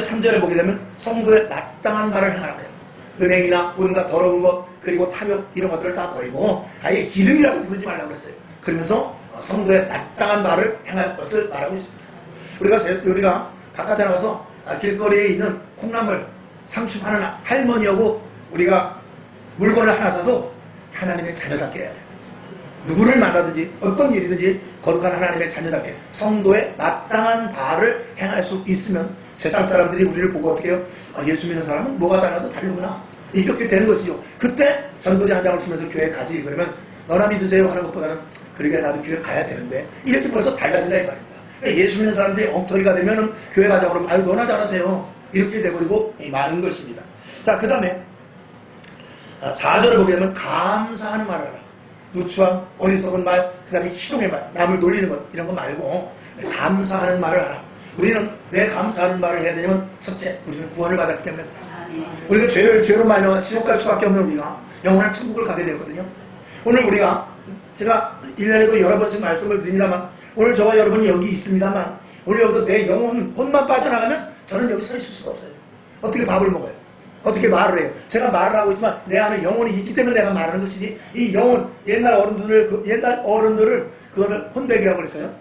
3절에 보게 되면 성도의 마땅한 말을 행하라 그래요. 은행이나 뭔가 더러운 것 그리고 탐욕 이런 것들을 다 버리고 아예 이름이라고 부르지 말라고 그랬어요. 그러면서 성도의 마땅한 말을 행할 것을 말하고 있습니다. 우리가 세- 우리가 바깥에 나가서 아, 길거리에 있는 콩나물 상추 파는 할머니하고 우리가 물건을 하나 사도 하나님의 자녀답게 해야 돼요. 누구를 만나든지 어떤 일이든지 거룩한 하나님의 자녀답게 성도의 마땅한 바를 행할 수 있으면 세상 사람들이 우리를 보고 어떻게 해요? 아, 예수 믿는 사람은 뭐가 달라도 다르구나. 이렇게 되는 것이죠. 그때 전도지 한 장을 주면서 교회 가지 그러면 너나 믿으세요 하는 것보다는 그러게 나도 교회 가야 되는데 이렇게 벌써 달라진다 이 말입니다. 그러니까 예수 믿는 사람들이 엉터리가 되면은 교회 가자 그러면 아유 너나 잘하세요. 이렇게 돼버리고 이 많은 것입니다. 자 그 다음에 4절을 보게 되면 감사하는 말을 하라. 누추한 어리석은 말, 그 다음에 희롱의 말, 남을 놀리는 것 이런 거 말고 감사하는 말을 하라. 우리는 왜 감사하는 말을 해야 되냐면 첫째 우리는 구원을 받았기 때문에. 우리가 죄를 죄로 말며 지옥 갈 수밖에 없는 우리가 영원한 천국을 가게 되거든요. 오늘 우리가 제가 1년에도 여러 번씩 말씀을 드립니다만 오늘 저와 여러분이 여기 있습니다만 오늘 여기서 내 영혼 혼만 빠져나가면 저는 여기 서 있을 수가 없어요. 어떻게 밥을 먹어요? 어떻게 말을 해요? 제가 말을 하고 있지만 내 안에 영혼이 있기 때문에 내가 말하는 것이지 이 영혼 옛날 어른들을 그 옛날 어른들을 그것을 혼백이라고 그랬어요.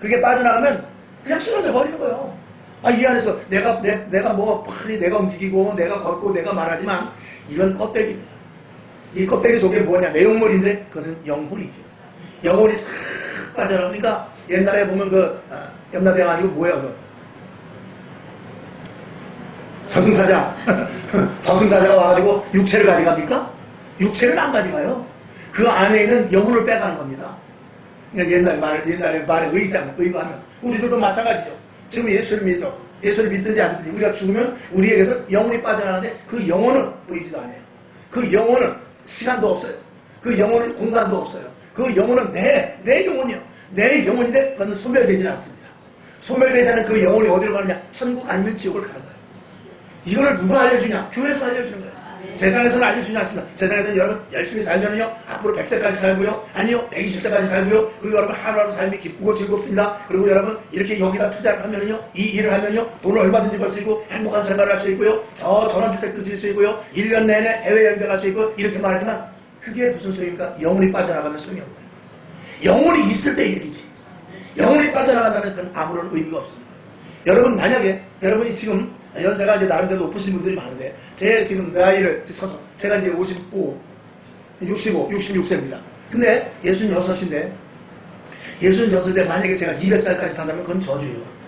그게 빠져나가면 그냥 쓰러져 버리는 거예요. 아, 이 안에서 내가 내, 내가 뭐 빨리 내가 움직이고 내가 걷고 내가 말하지만 이건 껍데기입니다. 이 껍데기 속에 뭐냐 내용물인데 그것은 영혼이죠. 영혼이 싹 빠져나오니까 옛날에 보면 그 아, 염라대왕 아니고 뭐야 그 저승사자 저승사자가 와가지고 육체를 가져갑니까? 육체를 안 가져가요. 그 안에 있는 영혼을 빼가는 겁니다. 그러니까 옛날 말 옛날에 말에 의잖아요. 의거하면 우리들도 마찬가지죠. 지금 예수를 믿어 예수를 믿든지 안 믿든지 우리가 죽으면 우리에게서 영혼이 빠져나가는데 그 영혼은 보이지도 않아요. 그 영혼은 시간도 없어요. 그 영혼은 공간도 없어요. 그 영혼은 내, 내 영혼이요. 내 영혼인데 그건 소멸되지 않습니다. 소멸되지 않은 그 영혼이 어디로 가느냐? 천국 아니면 지옥을 가는 거예요. 이거를 누가 알려주냐? 교회에서 알려주는 거예요. 세상에서는 알려주지 않습니다. 세상에서는 여러분 열심히 살면요 앞으로 100세까지 살고요 아니요 120세까지 살고요 그리고 여러분 하루하루 삶이 기쁘고 즐겁습니다 그리고 여러분 이렇게 여기다 투자를 하면요 이 일을 하면요 돈을 얼마든지 벌 수 있고 행복한 생활을 할 수 있고요 저 전원주택도 질 수 있고요 1년 내내 해외 여행 갈수 있고 이렇게 말하지만 그게 무슨 소리입니까? 영혼이 빠져나가면 소용이 없다 영혼이 있을 때 얘기지 영혼이 빠져나간다는 건 아무런 의미가 없습니다 여러분 만약에 여러분이 지금 연세가 이제 나름대로 높으신 분들이 많은데 제 지금 나이를 쳐서 제가 이제 55, 65, 66세입니다. 근데 66인데 66인데 만약에 제가 200살까지 산다면 그건 저주예요.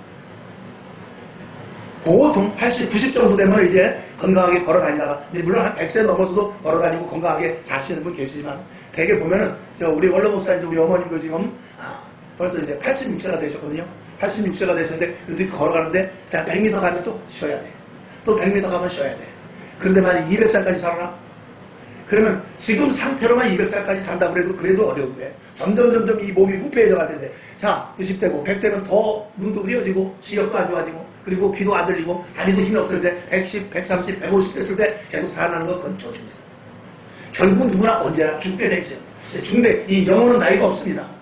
보통 80, 90 정도 되면 이제 건강하게 걸어 다니다가 물론 한 100세 넘어서도 걸어 다니고 건강하게 사시는 분 계시지만 대개 보면은 저 우리 원로 목사님도 우리 어머님도 지금 아, 벌써 이제 86세가 되셨거든요. 86세가 되셨는데 이렇게 걸어가는데 자 100m 가면 또 쉬어야 돼. 또 100m 가면 쉬어야 돼. 그런데 만약 200살까지 살아라? 그러면 지금 상태로만 200살까지 산다고 그래도 그래도 어려운데 점점 점점 이 몸이 후패해져 갈 텐데 자 90대고 100대면 더 눈도 흐려지고 시력도 안 좋아지고 그리고 귀도 안 들리고 다리도 힘이 없을 때 110, 130, 150 됐을 때 계속 살아나는 건 그건 조중입니다. 결국 누구나 언제나 죽게 돼 있어요. 죽는데 이 영혼은 나이가 없습니다.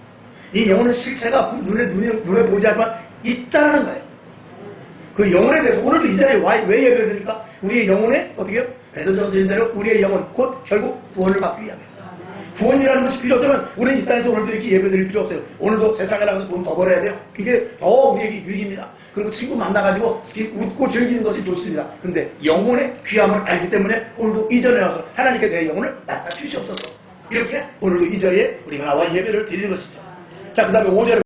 이 영혼은 실체가 눈에, 눈에, 눈에 보이지 않지만 있다는 거예요. 그 영혼에 대해서 오늘도 이 자리에 와, 왜 예배를 드립니까? 우리의 영혼에 어떻게 해요? 베드 전스인 대로 우리의 영혼 곧 결국 구원을 받기 위함이에요. 구원이라는 것이 필요 없다면 우리는 이 땅에서 오늘도 이렇게 예배 드릴 필요 없어요. 오늘도 세상에 나가서 돈 더 벌어야 돼요. 그게 더 우리에게 유익입니다. 그리고 친구 만나가지고 웃고 즐기는 것이 좋습니다. 근데 영혼의 귀함을 알기 때문에 오늘도 이 자리에 와서 하나님께 내 영혼을 맡아 주시옵소서. 이렇게 오늘도 이 자리에 우리가 나와 예배를 드리는 것이죠. 자, 그 다음에 5절